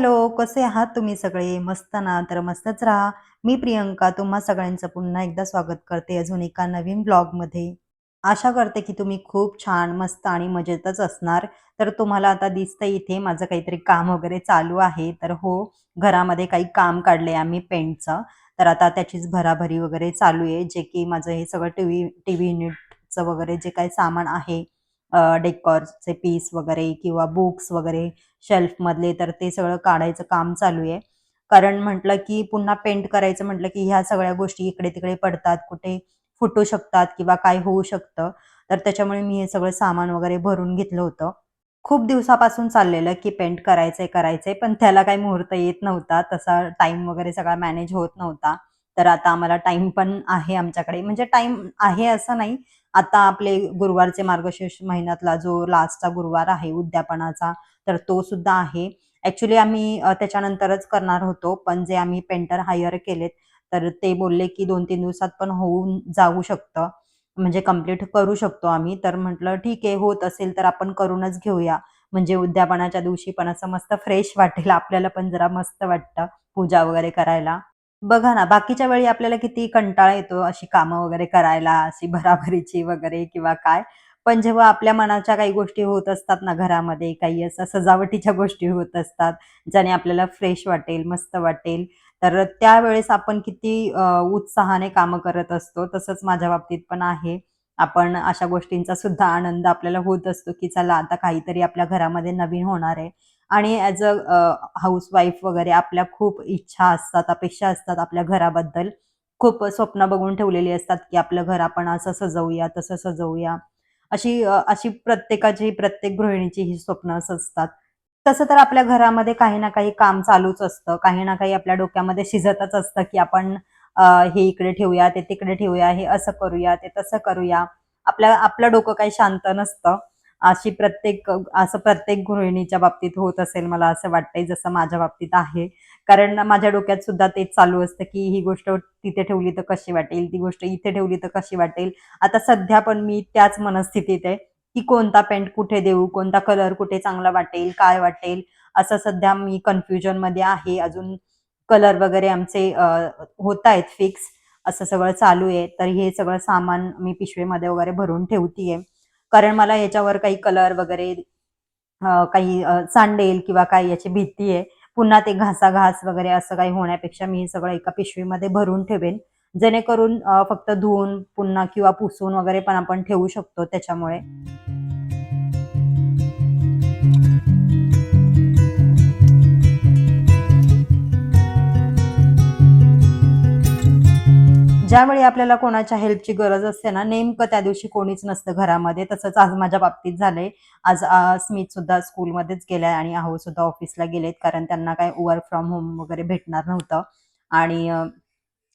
Hello, कसे आहात तुम्ही सगळे? मस्त ना? तर मस्तच राहा. मी प्रियंका तुम्हा सगळ्यांचं पुन्हा एकदा स्वागत करते अजून एका नवीन ब्लॉगमध्ये. आशा करते की तुम्ही खूप छान, मस्त आणि मजेतच असणार. तर तुम्हाला आता दिसतंय इथे माझं काहीतरी काम वगैरे चालू आहे. तर हो, घरामध्ये काही काम काढलंय आम्ही पेंटचं. तर आता त्याचीच भराभरी वगैरे चालू आहे, जे की माझं हे सगळं टी टीव्ही टीव्ही युनिटचं वगैरे जे काही सामान आहे, डेकॉरचे पीस वगैरे किंवा बुक्स वगैरे शेल्फमधले, तर ते सगळं काढायचं काम चालू आहे. कारण म्हटलं की पुन्हा पेंट करायचं म्हटलं की ह्या सगळ्या गोष्टी इकडे-तिकडे पडतात, कुठे फुटू शकतात किंवा काय होऊ शकतं. तर त्याच्यामुळे मी हे सगळं सामान वगैरे भरून घेतलं होतं. खूप दिवसापासून चाललेलं की पेंट करायचंय, करायचंय, पण त्याला काही मुहूर्त येत नव्हता. तसा टाइम वगैरे सगळा मॅनेज होत नव्हता. तर आता आम्हाला टाइम पण आहे आमच्याकडे. म्हणजे टाइम आहे असं नाही. आता आपले गुरुवारचे मार्गशीर्ष महिन्यातला जो लास्टचा गुरुवार आहे उद्यापनाचा, तर तो सुद्धा आहे. ॲक्चुअली आम्ही त्याच्यानंतरच करणार होतो, पण जे आम्ही पेंटर हायर केलेत, तर ते बोलले की 2-3 दिवसात पण होऊन जाऊ शकतं. म्हणजे कंप्लीट करू शकतो आम्ही. तर म्हटलं ठीक आहे, होत असेल तर आपण करूनच घेऊया. म्हणजे उद्यापनाच्या दिवशी पण असं मस्त फ्रेश वाटेल, आपल्याला पण जरा मस्त वाटतं पूजा वगैरे करायला. बघा ना, बाकीच्या वेळी आपल्याला किती कंटाळा येतो अशी कामं वगैरे करायला, अशी भराभरीची वगैरे किंवा काय. पण जेव्हा आपल्या मनाच्या काही गोष्टी होत असतात ना घरामध्ये, काही असं सजावटीच्या गोष्टी होत असतात, ज्याने आपल्याला फ्रेश वाटेल, मस्त वाटेल, तर त्यावेळेस आपण किती अ, उत्साहाने कामं करत असतो. तसंच माझ्या बाबतीत पण आहे. आपण अशा गोष्टींचा सुद्धा आनंद आपल्याला होत असतो, की चला आता काहीतरी आपल्या घरामध्ये नवीन होणार आहे आणि ॲज अ हाउसवाईफ वगैरे आपल्या खूप इच्छा असतात, अपेक्षा असतात आपल्या घराबद्दल. खूप स्वप्न बघून ठेवलेली असतात, की आपलं घर आपण असं सजवूया, तसं सजवूया. अशी अशी प्रत्येकाची, प्रत्येक गृहिणीची ही स्वप्न असतात. तसं तर आपल्या घरामध्ये काही ना काही काम चालूच असतं. काही ना काही आपल्या डोक्यामध्ये शिजतच असतं, की आपण हे इकडे ठेवूया, ते तिकडे ठेवूया, हे असं करूया, ते तसं करूया. आपल्या आपलं डोकं काही शांत नसतं. अशी प्रत्येक असं प्रत्येक गृहिणीच्या बाबतीत होत असेल मला असं वाटतंय, जसं माझ्या बाबतीत आहे. कारण माझ्या डोक्यात सुद्धा तेच चालू असतं, की ही गोष्ट तिथे ठेवली तर कशी वाटेल? ती गोष्ट इथे ठेवली तर कशी वाटेल? आता सध्या पण मी त्याच मनस्थितीत आहे, की कोणता पेंट कुठे देऊ? कोणता कलर कुठे चांगला वाटेल? काय वाटेल? असं सध्या मी कन्फ्युजनमध्ये आहे. अजून कलर वगैरे आमचे होत आहेत फिक्स. असं सगळं चालू आहे. तर हे सगळं सामान मी पिशवीमध्ये वगैरे भरून ठेवतीये. कारण मला याच्यावर काही कलर वगैरे काही सांडेल किंवा काही याची भीती आहे. पुन्हा ते घासाघास वगैरे असं काही होण्यापेक्षा मी हे सगळं एका पिशवीमध्ये भरून ठेवेन. जेणेकरून फक्त धुवून पुन्हा किंवा पुसून वगैरे पण आपण ठेवू शकतो त्याच्यामुळे. ज्यावेळी आपल्याला कोणाच्या हेल्पची गरज असते ना, नेमकं त्या दिवशी कोणीच नसतं घरामध्ये. तसंच आज माझ्या बाबतीत झालंय. आज स्मित सुद्धा स्कूलमध्येच गेलाय आणि आहो सुद्धा ऑफिसला गेलेत, कारण त्यांना काय वर्क फ्रॉम होम वगैरे भेटणार नव्हतं. आणि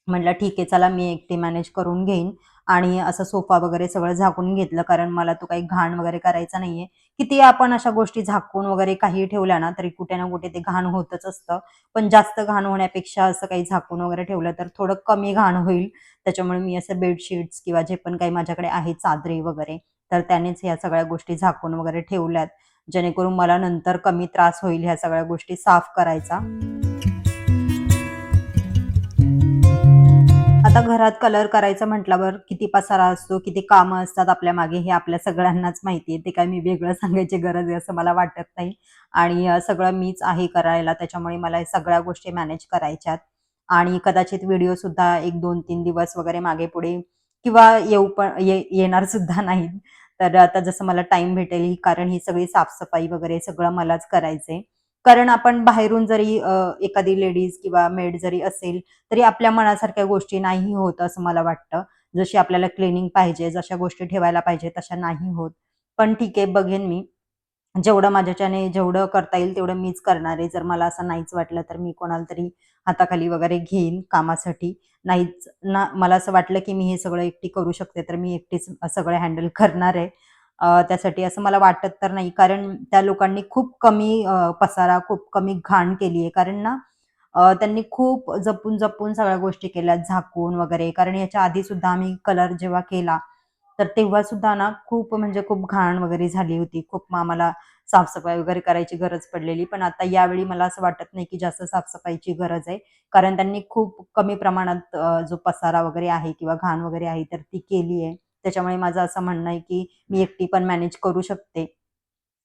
म्हटलं ठीक आहे चला मी एकटी मॅनेज करून घेईन आणि असं सोफा वगैरे सगळं झाकून घेतलं कारण मला तो काही घाण वगैरे करायचा नाहीये. किती आपण अशा गोष्टी झाकून वगैरे काही ठेवल्या ना, तरी कुठे ना कुठे ते घाण होतच असतं. पण जास्त घाण होण्यापेक्षा असं काही झाकून वगैरे ठेवलं तर थोडं कमी घाण होईल. त्याच्यामुळे मी असं बेडशीट्स किंवा जे पण काही माझ्याकडे आहे चादरी वगैरे, तर त्यानेच ह्या सगळ्या गोष्टी झाकून वगैरे ठेवल्यात. जेणेकरून मला नंतर कमी त्रास होईल ह्या सगळ्या गोष्टी साफ करायचा. आता घरात कलर करायचं म्हटल्यावर किती पसारा असतो, किती कामं असतात आपल्या मागे हे आपल्या सगळ्यांनाच माहिती आहे. ते काय मी वेगळं सांगायची गरज आहे असं मला वाटत नाही. आणि सगळं मीच आहे करायला त्याच्यामुळे मला या सगळ्या गोष्टी मॅनेज करायच्यात. आणि कदाचित व्हिडिओसुद्धा 1, 2, 3 दिवस वगैरे मागे-पुढे किंवा येऊ पण ये येणार सुद्धा नाहीत. तर आता जसं मला टाईम भेटेल कारण ही सगळी साफसफाई वगैरे सगळं मलाच करायचंय. कारण आपण बाहेरून जरी एखादी लेडीज किंवा मेड जरी असेल, तरी आपल्या मनासारख्या गोष्टी नाही होत असं मला वाटतं. जशी आपल्याला क्लिनिंग पाहिजे, जशा गोष्टी ठेवायला पाहिजे तशा नाही होत. पण ठीक आहे बघेन मी. जेवढं माझ्याच्याने जेवढं करता येईल तेवढं मीच करणार आहे. जर मला असं नाहीच वाटलं तर मी कोणाला तरी हाताखाली वगैरे घेईन कामासाठी. नाहीच ना मला असं वाटलं की मी हे सगळं एकटी करू शकते तर मी एकटीच सगळं हँडल करणार आहे. त्यासाठी असं मला वाटत तर नाही. कारण त्या लोकांनी खूप कमी पसारा, खूप कमी घाण केली आहे. कारण ना त्यांनी खूप जपून-जपून सगळ्या गोष्टी केल्या. झाकून वगैरे. कारण याच्या आधी सुद्धा आम्ही कलर जेव्हा केला, तर तेव्हा सुद्धा ना खूप म्हणजे खूप घाण वगैरे झाली होती. खूप मग आम्हाला साफसफाई वगैरे करायची गरज पडलेली. पण आता यावेळी मला असं वाटत नाही की जास्त साफसफाईची गरज आहे. कारण त्यांनी खूप कमी प्रमाणात जो पसारा वगैरे आहे किंवा घाण वगैरे आहे तर ती केली आहे. त्याच्यामुळे माझं असं म्हणणं आहे की मी एकटी पण मॅनेज करू शकते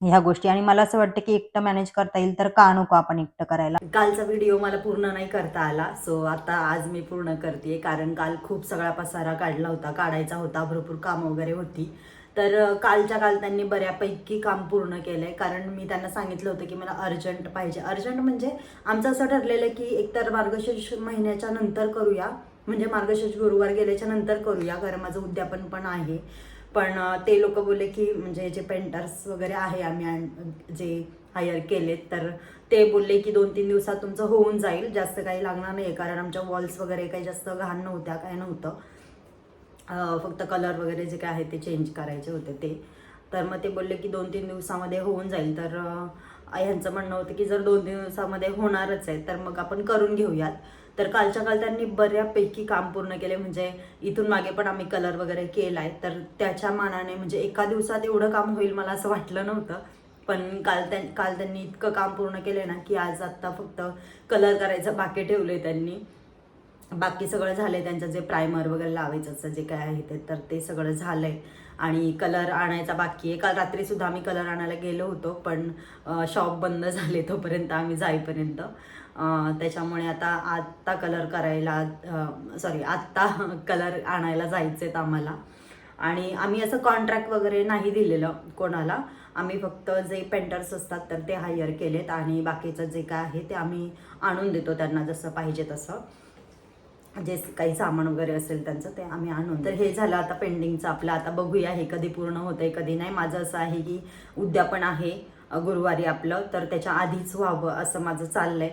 ह्या गोष्टी. आणि मला असं वाटतं की एकटं मॅनेज करता येईल तर का नको आपण एकटं करायला? कालचा व्हिडिओ मला पूर्ण नाही करता आला. सो आता आज मी पूर्ण करते कारण काल खूप सगळा पसारा काढला होता. काढायचा होता. भरपूर काम वगैरे होती. तर कालच्या काल त्यांनी बऱ्यापैकी काम पूर्ण केलंय. कारण मी त्यांना सांगितलं होतं की मला अर्जंट पाहिजे. अर्जंट म्हणजे आमचं असं ठरलेलं आहे की एकतर मार्गशीर्ष महिन्याच्या नंतर करूया. म्हणजे मार्गशीर्ष गुरुवार गेल्याच्यानंतर करूया कारण माझं उद्यापन पण आहे. पण ते लोक बोलले की म्हणजे जे पेंटर्स वगैरे आहे आम्ही जे हायर केलेत तर ते बोलले की दोन तीन दिवसात तुमचं होऊन जाईल जास्त काही लागणार नाही कारण आमच्या वॉल्स वगैरे काही जास्त घाण नव्हत्या काय नव्हतं. फक्त कलर वगैरे जे काय आहे ते चेंज करायचे होते ते. तर मग ते बोलले की दोन तीन दिवसामध्ये होऊन जाईल तर ह्यांचं म्हणणं होतं की जर दोन तीन दिवसामध्ये होणारच आहे तर मग आपण करून घेऊयात. तर कालच्या काल त्यांनी बऱ्यापैकी काम पूर्ण केले म्हणजे इथून मागे पण आम्ही कलर वगैरे केलाय. तर त्याच्या मानाने म्हणजे एका दिवसात एवढं काम होईल मला असं वाटलं नव्हतं. पण काल त्यां काल त्यांनी इतकं काम पूर्ण केलं ना की आज आत्ता फक्त कलर करायचं बाकी ठेवले त्यांनी. बाकी सगळं झालं आहे त्यांचं जे प्रायमर वगैरे लावायचं असं जे काय आहे ते तर ते सगळं झालं आहे आणि कलर आणायचा बाकी आहे. काल रात्रीसुद्धा आम्ही कलर आणायला गेलो होतो पण शॉप बंद झाले तोपर्यंत आम्ही जाईपर्यंत. त्याच्यामुळे आता आत्ता कलर करायला सॉरी आत्ता कलर आणायला जायचेत आम्हाला. आणि आम्ही असं कॉन्ट्रॅक्ट वगैरे नाही दिलेलं कोणाला. आम्ही फक्त जे पेंटर्स असतात तर ते हायर केलेत आणि बाकीचं जे काय आहे ते आम्ही आणून देतो त्यांना जसं पाहिजे तसं. जे काही सामान वगैरे असेल त्यांचं ते आम्ही आणून. तर हे झालं आता पेंडिंगचं आपलं. आता बघूया हे कधी पूर्ण होतंय कधी नाही. माझं असं आहे की उद्या पण आहे गुरुवारी आपलं. तर त्याच्या आधीच व्हावं असं माझं चाललंय.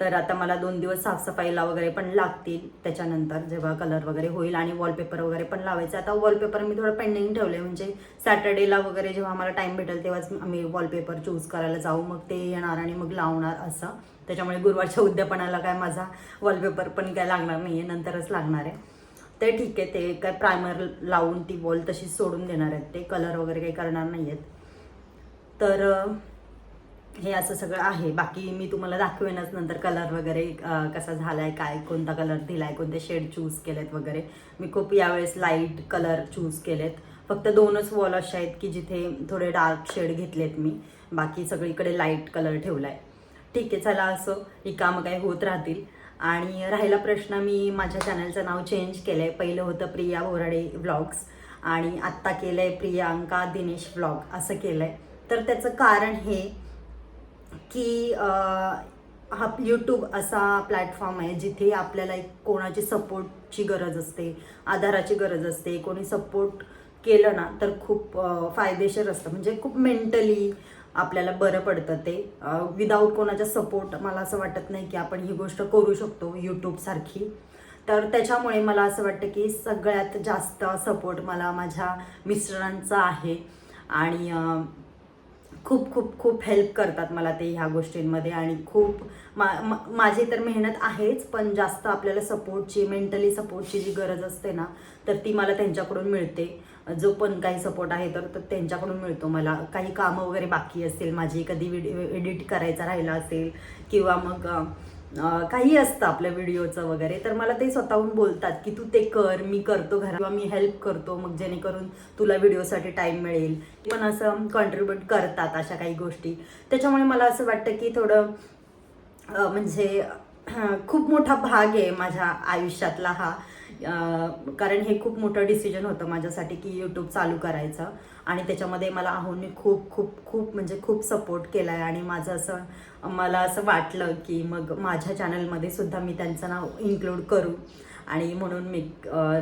तर आता मला दोन दिवस साफसफाईला वगैरे पण लागतील त्याच्यानंतर जेव्हा कलर वगैरे होईल आणि वॉलपेपर वगैरे पण लावायचं. आता वॉलपेपर मी थोडं पेंडिंग ठेवले म्हणजे सॅटर्डेला वगैरे जेव्हा आम्हाला टाईम भेटेल तेव्हाच आम्ही वॉलपेपर चूज करायला जाऊ. मग ते येणार आणि मग लावणार असं. त्याच्यामुळे गुरुवारच्या उद्यापनाला काय माझा वॉलपेपर पण काय लागणार नाही आहे नंतरच लागणार आहे. ते ठीक आहे ते काय प्रायमर लावून ती वॉल तशीच सोडून देणार आहेत. ते कलर वगैरे काही करणार नाही आहेत तर हे असं सगळं आहे. बाकी मी तुम्हाला दाखवेनच नंतर कलर वगैरे कसा कसा झालाय काय कोणता कलर दिलाय कोणते शेड चूज केलेत वगैरे. मी खूप यावेळेस लाइट कलर चूज केलेत. फक्त दोनच वॉल अशा आहेत की जिथे थोडे डार्क शेड घेतलेत मी. बाकी सगळीकडे लाइट कलर ठेवलाय. ठीक आहे चला असं ही कामं काही होत राहतील. आणि राहिला प्रश्न मी माझ्या चॅनलचं नाव चेंज केलं आहे पहिलं होतं प्रिया बोराडे व्लॉग्स आणि आत्ता केलं आहे प्रियांका दिनेश व्लॉग असं केलं आहे तर त्याचं कारण हे की हा यूट्यूब असा प्लॅटफॉर्म आहे जिथे आपल्याला एक कोणाची सपोर्टची गरज असते आधाराची गरज असते कोणी सपोर्ट केलं ना तर खूप फायदेशीर असतं. म्हणजे खूप मेंटली आपल्याला बरं पडतं ते. विदाऊट कोणाचा सपोर्ट मला असं वाटत नाही की आपण ही गोष्ट करू शकतो यूट्यूबसारखी तर त्याच्यामुळे मला असं वाटतं की सगळ्यात जास्त सपोर्ट मला माझ्या मिस्टरांचा आहे. आणि खूप खूप खूप हेल्प करतात मला ते ह्या गोष्टींमध्ये. आणि खूप मा माझी तर मेहनत आहेच पण जास्त आपल्याला सपोर्टची मेंटली सपोर्टची जी गरज असते ना तर ती मला त्यांच्याकडून मिळते. जो पण काही सपोर्ट आहे तर त्यांच्याकडून मिळतो मला. काही कामं वगैरे बाकी असतील माझी कधी व्हिडिओ एडिट करायचा राहिला असेल किंवा मग काही असतं आपल्या व्हिडिओचं वगैरे. तर मला ते स्वतःहून बोलतात की तू ते कर मी करतो घरा किंवा मी हेल्प करतो मग जेणेकरून तुला व्हिडिओसाठी टाईम मिळेल. पण असं कॉन्ट्रीब्यूट करतात अशा काही गोष्टी. त्याच्यामुळे मला असं वाटतं की थोडं म्हणजे खूप मोठा भाग आहे माझ्या आयुष्यातला हा. कारण हे खूप मोठं डिसिजन होतं माझ्यासाठी की यूट्यूब चालू करायचं. आणि त्याच्यामध्ये मला आहोंनी खूप खूप खूप म्हणजे खूप सपोर्ट केला आहे आणि माझं असं मला असं वाटलं की मग माझ्या चॅनलमध्ये सुद्धा मी त्यांचं नाव इन्क्लूड करू. आणि म्हणून मी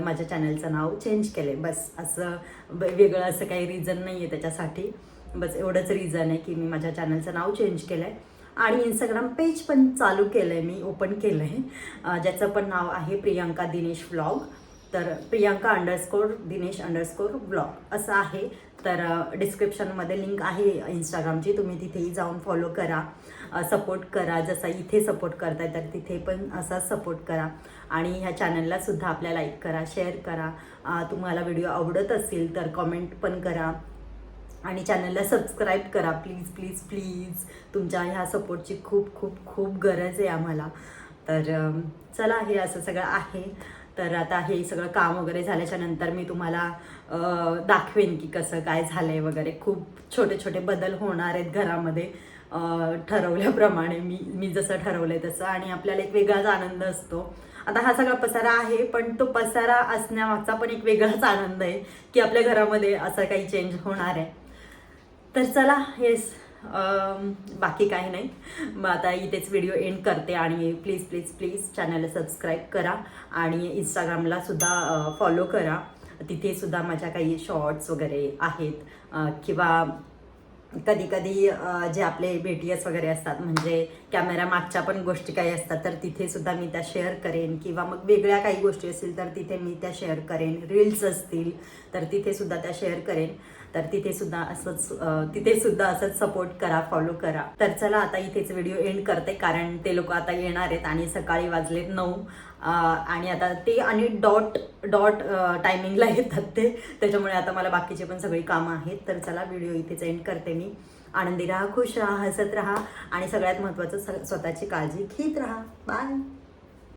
माझ्या चॅनलचं नाव चेंज केले बस असं वेगळं असं काही रिझन नाही आहे त्याच्यासाठी. बस एवढंच रिझन आहे की मी माझ्या चॅनलचं नाव चेंज केलं आहे आणि इंस्टाग्राम पेज पण चालू केलं आहे मी ओपन केलं आहे ज्याचं पण नाव आहे प्रियांका दिनेश व्लॉग तर Priyanka underscore Dinesh underscore blog असं आहे. तर डिस्क्रिप्शनमध्ये लिंक आहे इंस्टाग्रामची तुम्ही तिथेही जाऊन फॉलो करा. सपोर्ट करा. जसा इथे सपोर्ट करताय तर तिथे पण असा सपोर्ट करा. आणि ह्या चॅनलला सुद्धा आपल्या लाईक करा शेअर करा. तुम्हाला व्हिडिओ आवडत असेल तर कॉमेंट पण करा. आणि चॅनलला सबस्क्राईब करा. प्लीज प्लीज प्लीज तुमच्या ह्या सपोर्टची खूप खूप खूप गरज आहे आम्हाला. तर चला हे असं सगळं आहे. तर आता हे सगळं काम वगैरे झाल्याच्यानंतर मी तुम्हाला दाखवेन की कसं काय झालं आहे वगैरे. खूप छोटे छोटे बदल होणार आहेत घरामध्ये. ठरवल्याप्रमाणे मी मी जसं ठरवलं आहे तसं आणि आपल्याला एक वेगळाच आनंद असतो. आता हा सगळा पसारा आहे पण तो पसारा असण्यामागचा पण एक वेगळाच आनंद आहे की आपल्या घरामध्ये असं काही चेंज होणार आहे. तर चला हेच बाकी काही नाही. मग आता इथेच व्हिडिओ एंड करते आणि प्लीज प्लीज प्लीज चॅनलला सबस्क्राईब करा आणि इंस्टाग्रामला सुद्धा फॉलो करा. तिथे सुद्धा माझ्या काही शॉर्ट्स वगैरे आहेत. किंवा कधी कधी जे आपले बीटीएस वगैरे असतात म्हणजे कॅमेरा मागच्या पण गोष्टी काही असतात तर तिथे सुद्धा मी त्या शेअर करेन. किंवा मग वेगळ्या काही गोष्टी असतील तर तिथे मी त्या शेअर करेन. रील्स असतील तर तिथे सुद्धा त्या शेअर करेन. तर तिथे सुद्धा असंच तिथे सुद्धा असंच सपोर्ट करा फॉलो करा. तर चला आता इथेच व्हिडिओ एंड करते कारण ते लोक आता येणार आहेत आणि सकाळी वाजलेत नऊ. आणि आता ते आणि डॉट डॉट टायमिंगला येतात ते. त्याच्यामुळे आता मला बाकीचे पण सगळी कामं आहेत. तर चला व्हिडिओ इथेच एंड करते मी. आनंदी राहा खुश राहा हसत राहा आणि सगळ्यात महत्त्वाचं स- स्वतःची काळजी घेत राहा. बाय